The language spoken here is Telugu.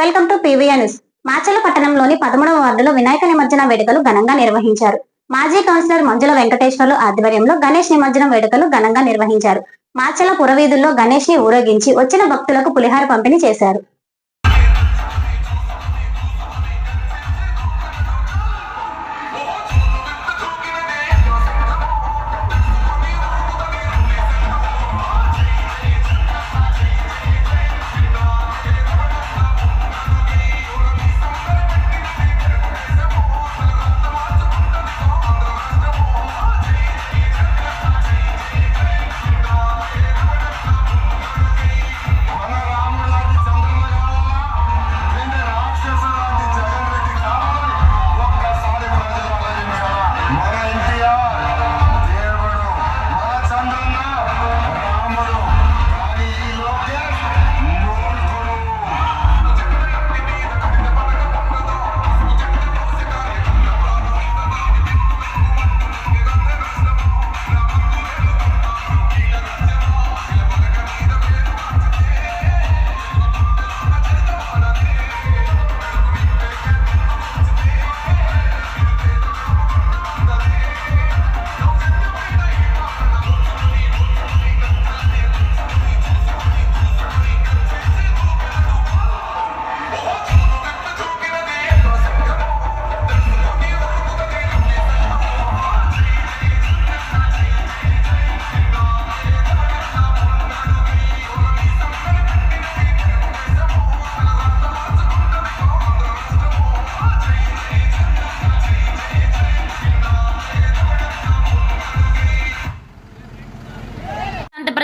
Welcome to PVR news. Macherla పట్టణంలోని పదమూడవ వార్డులో వినాయక నిమజ్జన వేడుకలు ఘనంగా నిర్వహించారు. మాజీ కౌన్సిలర్ మంజుల వెంకటేశ్వర్లు ఆధ్వర్యంలో గణేష్ నిమజ్జనం వేడుకలు ఘనంగా నిర్వహించారు. మాచల పురవీధుల్లో గణేష్ని ఊరేగించి వచ్చిన భక్తులకు పులిహార పంపిణీ చేశారు.